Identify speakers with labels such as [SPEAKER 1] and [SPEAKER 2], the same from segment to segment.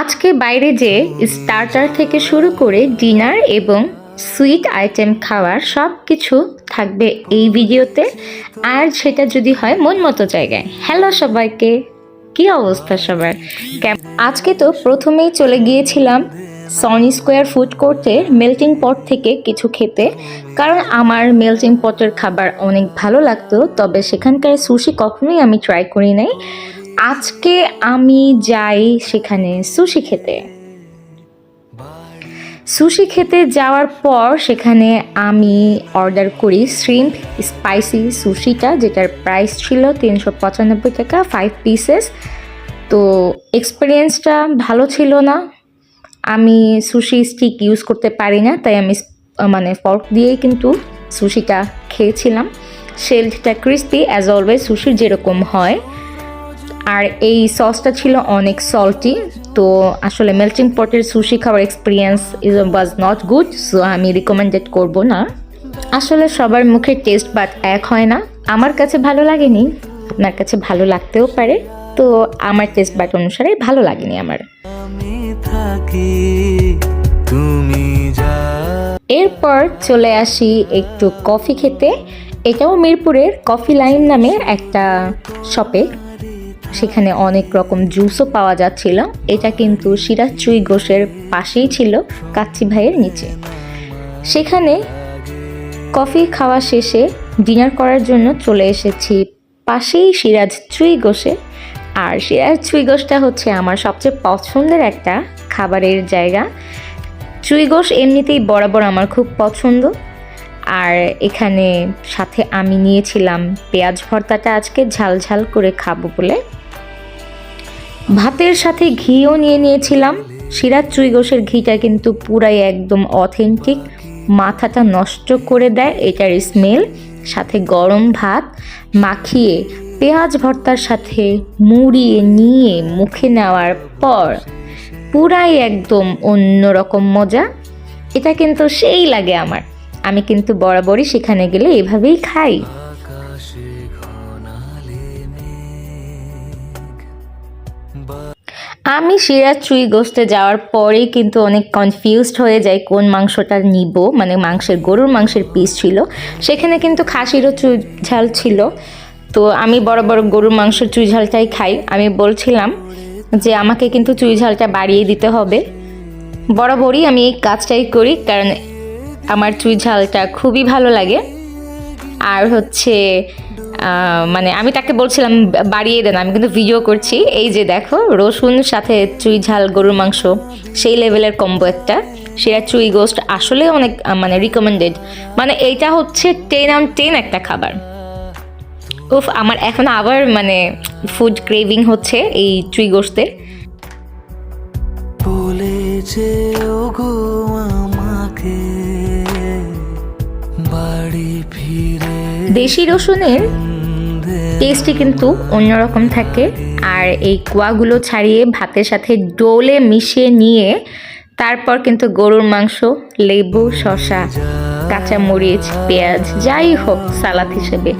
[SPEAKER 1] আজকে বাইরে যে স্টার্টার থেকে শুরু করে ডিনার এবং সুইট আইটেম খাওয়ার সব কিছু থাকবে এই ভিডিওতে। আর সেটা যদি হয় মন মতো জায়গায়। হ্যালো সবাইকে, কি অবস্থা সবার? আজকে তো প্রথমেই চলে গিয়েছিলাম সনি স্কোয়ার ফুড কোর্টের মেল্টিং পট থেকে কিছু খেতে। কারণ আমার মেল্টিং পটের খাবার অনেক ভালো লাগতো, তবে সেখানকার সুশি কখনোই আমি ট্রাই করি নাই। আজকে আমি যাই সেখানে সুশি খেতে। সুশি খেতে যাওয়ার পর সেখানে আমি অর্ডার করি শ্রিম্প স্পাইসি সুশিটা যেটার প্রাইস ছিল তিনশো পঁচানব্বই টাকা ফাইভ পিসেস তো এক্সপিরিয়েন্সটা ভালো ছিল না। আমি সুশি স্টিক ইউজ করতে পারি না, তাই আমি মানে ফর্ক দিয়েই কিন্তু সুশিটা খেয়েছিলাম। শেলটা ক্রিস্পি অ্যাজ অলওয়েজ সুশির যেরকম হয়। আর এই সসটা ছিল অনেক সল্টি তো আসলে মেল্টিং পটের সুশি খাওয়ার experience is was not good so আমি রিকমেন্ডেড করব না। আসলে সবার মুখে টেস্ট বাট এক হয় না। আমার কাছে ভালো লাগেনি, আপনার কাছে ভালো লাগতেও পারে, তো আমার টেস্ট বাট অনুসারে ভালো লাগেনি আমার। এরপর চলে আসি একটু কফি খেতে। এটাও মিরপুরের কফি লাইন নামে একটা শপে সেখানে অনেক রকম জুসও পাওয়া যাচ্ছিল। এটা কিন্তু সিরাজ চুই ঘোষের পাশেই ছিল কাচ্চি ভাইয়ের নিচে। সেখানে কফি খাওয়া শেষে ডিনার করার জন্য চলে এসেছি পাশেই সিরাজ চুই গোষে আর সিরাজ চুই গোষটা হচ্ছে আমার সবচেয়ে পছন্দের একটা খাবারের জায়গা। চুই গোশ এমনিতেই বরাবর আমার খুব পছন্দ। আর এখানে সাথে আমি নিয়েছিলাম পেঁয়াজ ভর্তাটা আজকে ঝাল ঝাল করে খাব বলে। ভাতের সাথে ঘিও নিয়ে নিয়েছিলাম। সিরাজ চুই গোশের ঘিটা কিন্তু পুরাই একদম অথেন্টিক মাথাটা নষ্ট করে দেয় এটার স্মেল সাথে গরম ভাত। মাখিয়ে পেঁয়াজ ভর্তার সাথে মুড়িয়ে নিয়ে মুখে নেওয়ার পর পুরাই একদম অন্যরকম মজা। এটা কিন্তু সেই লাগে আমার। আমি কিন্তু বরাবরই সেখানে গেলে এভাবেই খাই। আমি সিরাজ চুই গোস্তে যাওয়ার পরেই কিন্তু অনেক কনফিউজড হয়ে যাই কোন মাংসটা নিব। মানে মাংসের গরুর মাংসের পিস ছিল। সেখানে কিন্তু খাসিরও চুই ঝাল ছিল। তো আমি বড় বড় গরুর মাংসের চুই ঝালটাই খাই। আমি বলছিলাম যে আমাকে কিন্তু চুই ঝালটা বাড়িয়ে দিতে হবে। বরাবরই আমি এই কাজটাই করি কারণ আমার চুই ঝালটা খুবই ভালো লাগে। আর হচ্ছে মানে আমি তাকে বলছিলাম বাড়িয়ে দেন আমি কিন্তু ভিডিও করছি। এই যে দেখো রসুন সাথে চুই ঝাল গরুর মাংস সেই লেভেলের কম্বো একটা। সেটা চুই গোস্ট আসলে অনেক মানে রিকমেন্ডেড মানে এইটা হচ্ছে টেন আউট টেন একটা খাবার। উফ আমার এখন আবার মানে ফুড ক্রেভিং হচ্ছে এই চুই গোস্তের।
[SPEAKER 2] বলেছে ওগো আমাকে বাড়ি ফিরে
[SPEAKER 1] দেশি রসুনের টেস্টই কিন্তু অন্যরকম থাকে। আর এই কোয়াগুলো ছাড়িয়ে ভাতের সাথে ডোলে মিশিয়ে নিয়ে তারপর কিন্তু গরুর মাংস, লেবু, শসা কাঁচা মরিচ পেঁয়াজ, যাই হোক, সালাদ হিসেবে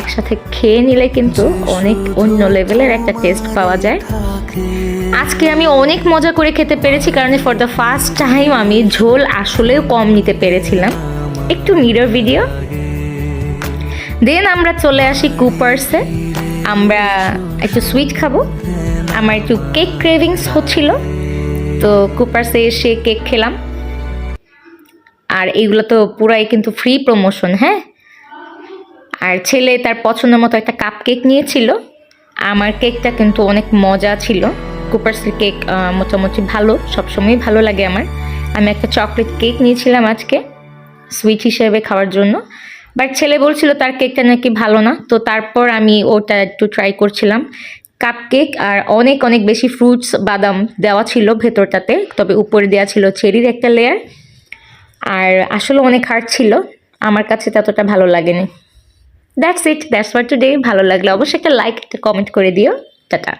[SPEAKER 1] একসাথে খেয়ে নিলে কিন্তু অনেক অন্য লেভেলের একটা টেস্ট পাওয়া যায়। আজকে আমি অনেক মজা করে খেতে পেরেছি কারণ ফর দ্য ফার্স্ট টাইম আমি ঝোল আসলেও কম নিতে পেরেছিলাম। একটু মিরর ভিডিও দেন আমরা চলে আসি কুপার্সে আমরা একটু সুইট খাব। আমার একটু কেক ক্রেভিংস হচ্ছিল। তো কুপার্সে এসে কেক খেলাম। আর এইগুলো তো পুরাই কিন্তু ফ্রি প্রমোশন হ্যাঁ? আর ছেলে তার পছন্দ মতো একটা কাপ কেক নিয়েছিল। আমার কেকটা কিন্তু অনেক মজা ছিল। কুপার্সের কেক মোটামুটি ভালো সবসময় ভালো লাগে আমার। আমি একটা চকলেট কেক নিয়েছিলাম আজকে সুইট হিসেবে খাওয়ার জন্য। বাট ছেলে বলছিল, তার কেকটা নাকি ভালো না। তো তারপর আমি ওটা একটু ট্রাই করছিলাম। কাপ কেক আর অনেক অনেক বেশি ফ্রুটস বাদাম দেওয়া ছিল ভেতরটাতে। তবে উপরে দেওয়া ছিল চেরির একটা লেয়ার আর আসলে অনেক হার্ড ছিল। আমার কাছে ততটা ভালো লাগেনি। That's it that's for today ভালো লাগলে অবশ্যই একটা লাইক একটা কমেন্ট করে দিও। টাটা।